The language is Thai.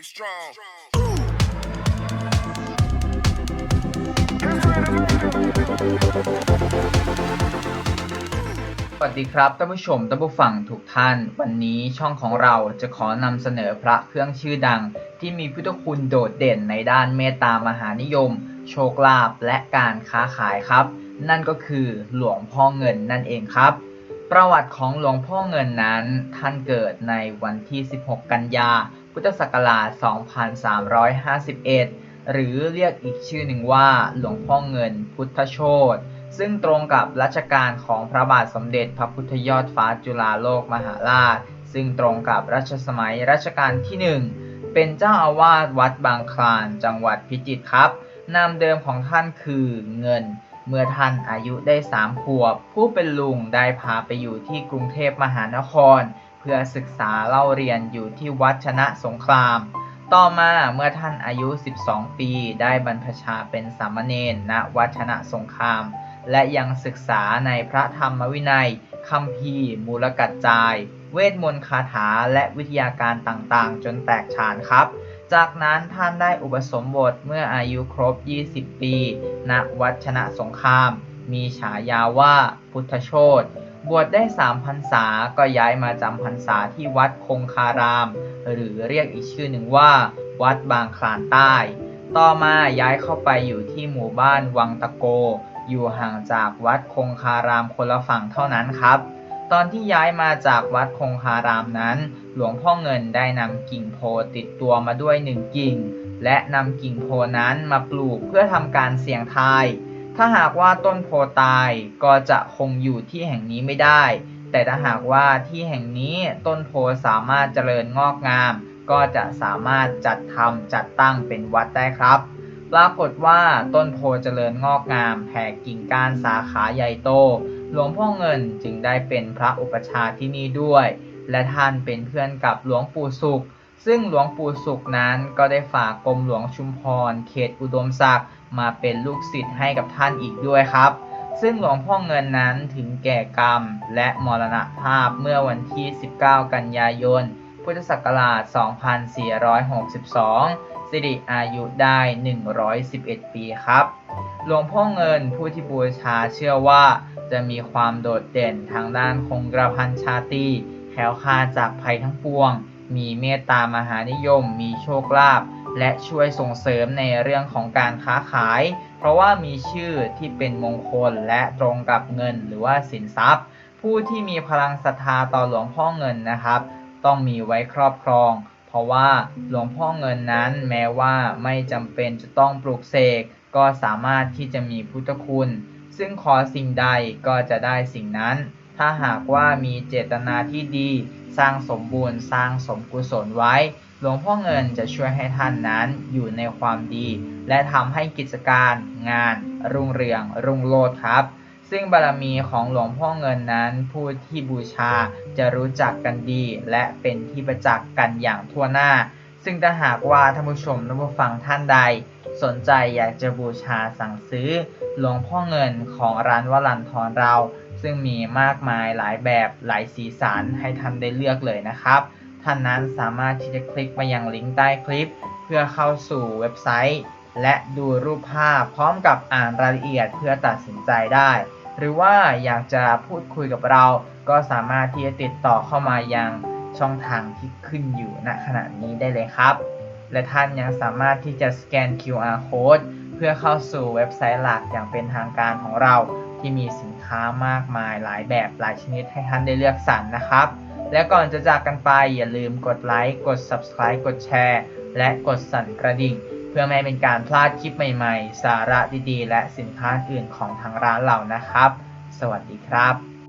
You strong. สวัสดีครับท่านผู้ชมท่านผู้ฟังทุกท่าน วันนี้ช่องของเราจะขอนำเสนอพระเครื่องชื่อดัง ที่มีพุทธคุณโดดเด่นในด้านเมตตามหานิยม โชคลาภและการค้าขายครับ นั่นก็คือหลวงพ่อเงินนั่นเองครับ ประวัติของหลวงพ่อเงินนั้นท่านเกิดในวันที่ 16 กันยา พุทธศักราช 2351 หรือเรียกอีกชื่อหนึ่งว่าหลวงพ่อเงินพุทธโชตซึ่งตรงกับรัชกาลของพระบาทสมเด็จพระพุทธยอดฟ้าจุฬาโลกมหาราช ซึ่งตรงกับรัชสมัยรัชกาลที่ 1 เป็นเจ้าอาวาสวัดบางคลาน จังหวัดพิจิตรครับ นามเดิมของท่านคือเงิน เมื่อท่านอายุได้สามขวบ ผู้เป็นลุงได้พาไปอยู่ที่กรุงเทพมหานคร เพื่อศึกษาเล่าเรียนอยู่ที่วัดชนะสงคราม ต่อมาเมื่อท่านอายุ 12 ปี ได้บรรพชาเป็นสามเณรณวัดชนะสงคราม และยังศึกษาในพระธรรมวินัยคัมภีร์ มูลกัจจาย เวทมนต์คาถาและวิทยาการต่างๆ จนแตกฉานครับ จากนั้นท่านได้อุปสมบทเมื่ออายุครบ 20 ปี ณ วัดชนะสงคราม มีฉายาว่าพุทธโชต บวชได้3พรรษาก็ย้ายมาจำพรรษาที่วัดคงคาราม หรือเรียกอีกชื่อหนึ่งว่า วัดบางคลานใต้ ต่อมาย้ายเข้าไปอยู่ที่หมู่บ้านวังตะโก อยู่ห่างจากวัดคงคารามคนละฝั่งเท่านั้นครับ ตอนที่ย้ายมาจากวัดคงคารามนั้น หลวงพ่อเงินได้นำกิ่งโพติดตัวมาด้วยหนึ่งกิ่ง และนำกิ่งโพนั้นมาปลูกเพื่อทำการเสี่ยงทาย ถ้าหากว่าต้นโพตายก็จะคงอยู่ที่แห่งนี้ไม่ได้ แต่ถ้าหากว่าที่แห่งนี้ต้นโพสามารถเจริญงอกงาม ก็จะสามารถจัดทำจัดตั้งเป็นวัดได้ครับ ปรากฏว่าต้นโพเจริญงอกงามแผ่กิ่งก้านสาขาใหญ่โต หลวงพ่อเงินจึงได้เป็นพระอุปชาที่นี่ด้วย และท่านเป็นเพื่อนกับหลวงปู่สุข ซึ่งหลวงปู่สุขนั้นก็ได้ฝากกรมหลวงชุมพร เขตอุดมศักดิ์มาเป็นลูกศิษย์ให้กับท่านอีกด้วยครับ ซึ่งหลวงพ่อเงินนั้นถึงแก่กรรมและมรณภาพเมื่อวันที่ 19 กันยายน พุทธศักราช 2462 สิริอายุได้ 111 ปีครับ หลวงพ่อเงินผู้ที่บูชาเชื่อว่าจะมีความโดดเด่นทางด้านคงกระพันชาตรีแคล้วคาจากภัยทั้งปวง มีเมตตามหานิยม มีโชคลาภและช่วยส่งเสริมในเรื่องของการค้าขาย เพราะว่ามีชื่อที่เป็นมงคลและตรงกับเงินหรือว่าสินทรัพย์ ผู้ที่มีพลังศรัทธาต่อหลวงพ่อเงินนะครับ ต้องมีไว้ครอบครอง เพราะว่าหลวงพ่อเงินนั้นแม้ว่าไม่จำเป็นจะต้องปลูกเสกก็สามารถที่จะมีพุทธคุณ ซึ่งขอสิ่งใดก็จะได้สิ่งนั้น ถ้าหากว่ามีเจตนาที่ดี สร้างสมบูรณ์สร้างสมกุศลไว้ หลวงพ่อเงินจะช่วยให้ท่านนั้นอยู่ในความดี และทำให้กิจการงาน รุ่งเรือง รุ่งโรจน์ครับ ซึ่งบารมีของหลวงพ่อเงินนั้นผู้ที่บูชาจะรู้จักกันดี และเป็นที่ประจักษ์กันอย่างทั่วหน้า ซึ่งถ้าหากว่าท่านผู้ชมท่านผู้ฟังท่านใด สนใจอยากจะบูชาสั่งซื้อ หลวงพ่อเงินของร้านวลันทรเรา ซึ่งมีมากมายหลายแบบหลายสีสันให้ท่านได้เลือกเลยนะครับ ท่านนั้นสามารถที่จะคลิกมายังลิงก์ใต้คลิป เพื่อเข้าสู่เว็บไซต์ และดูรูปภาพพร้อมกับอ่านรายละเอียดเพื่อตัดสินใจได้ หรือว่าอยากจะพูดคุยกับเรา ก็สามารถที่จะติดต่อเข้ามายังช่องทางที่ขึ้นอยู่ณขณะนี้ได้เลยครับ และท่านยังสามารถที่จะสแกน QR code เพื่อเข้าสู่เว็บไซต์หลักอย่างเป็นทางการของเรา ที่มีสินค้ามากมายหลายแบบหลายชนิดให้ท่านได้เลือกสรรนะครับ และก่อนจะจากกันไปอย่าลืมกดไลค์ กด Subscribe กดแชร์ และกดสั่นกระดิ่ง เพื่อไม่เป็นการพลาดคลิปใหม่ๆ สาระดีๆ และสินค้าอื่นของทางร้านเรานะครับ สวัสดีครับ